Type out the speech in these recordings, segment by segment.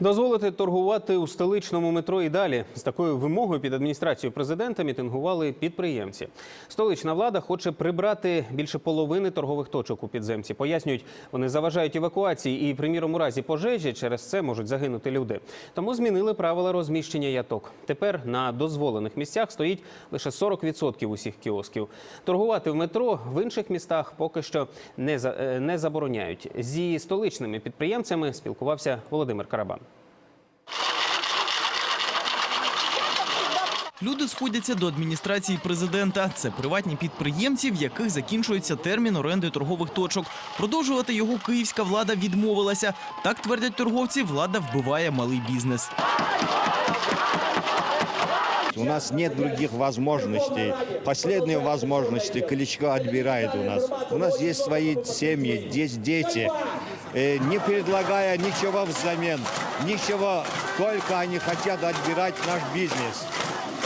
Дозволити торгувати у столичному метро і далі з такою вимогою під адміністрацією президента мітингували підприємці. Столична влада хоче прибрати більше половини торгових точок у підземці. Пояснюють, вони заважають евакуації і, приміром, у разі пожежі через це можуть загинути люди. Тому змінили правила розміщення яток. Тепер на дозволених місцях стоїть лише 40% усіх кіосків. Торгувати в метро в інших містах поки що не е, не забороняють. Зі столичними підприємцями спілкувався Володимир Карабан. Люди сходяться до адміністрації президента. Це приватні підприємці, в яких закінчується термін оренди торгових точок. Продовжувати його київська влада відмовилася. Так твердять торговці, влада вбиває малий бізнес. У нас нет других возможностей. Последние возможности Кличко отбирает у нас. У нас есть свои семьи, есть дети. Э, Не предлагая ничего взамен, ничего, только они хотят отбирать наш бизнес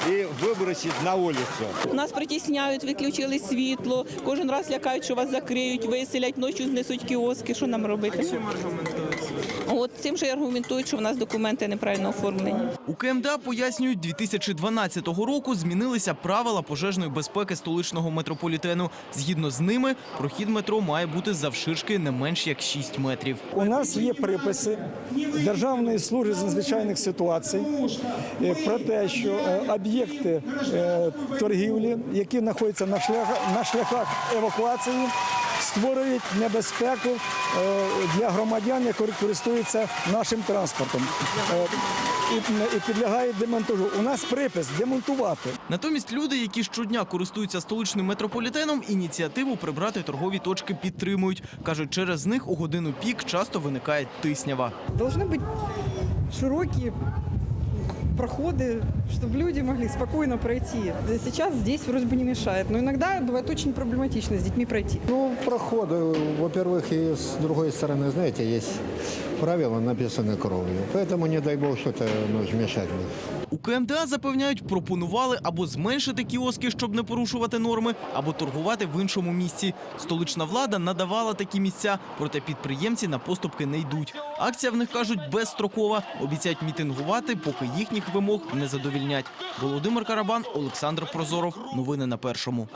и выбросить на вулицю. Нас притісняють, виключили світло. Кожен раз лякають, що вас закриють, виселять, ночі знесуть кіоски. Що нам робити? Чим От цим же аргументують, що в нас документи неправильно оформлені. У КМДА пояснюють, 2012 року змінилися правила пожежної безпеки столичного метрополітену. Згідно з ними, прохід метро має бути завширшки не менш як 6 метрів. У нас є приписи Державної служби з надзвичайних ситуацій е, про те, що е, об'єкти е, торгівлі, які знаходяться на шляхах, на шляхах евакуації, створюють небезпеку е, для громадян, які користуються нашим транспортом Е, і, підлягають демонтажу. У нас припис демонтувати. Натомість люди, які щодня користуються столичним метрополітеном, ініціативу прибрати торгові точки підтримують. кажуть, через них у годину пік часто виникає тиснява. Должны быть широкие проходы, чтобы люди могли спокойно пройти. Да Сейчас здесь вроде бы не мешает, но иногда бывает очень проблематично с детьми пройти. Ну, проходы, во-первых, и с другой стороны, знаете, есть правила, написаны кровью. Поэтому не дай бог что-то ну, мешать будет. КМДА запевняють, пропонували або зменшити кіоски, щоб не порушувати норми, або торгувати в іншому місці. Столична влада надавала такі місця, проте підприємці на поступки не йдуть. Акція в них кажуть безстрокова. Обіцяють мітингувати, поки їхніх вимог не задовільнять. Володимир Карабан, Олександр Прозоров. Новини на першому.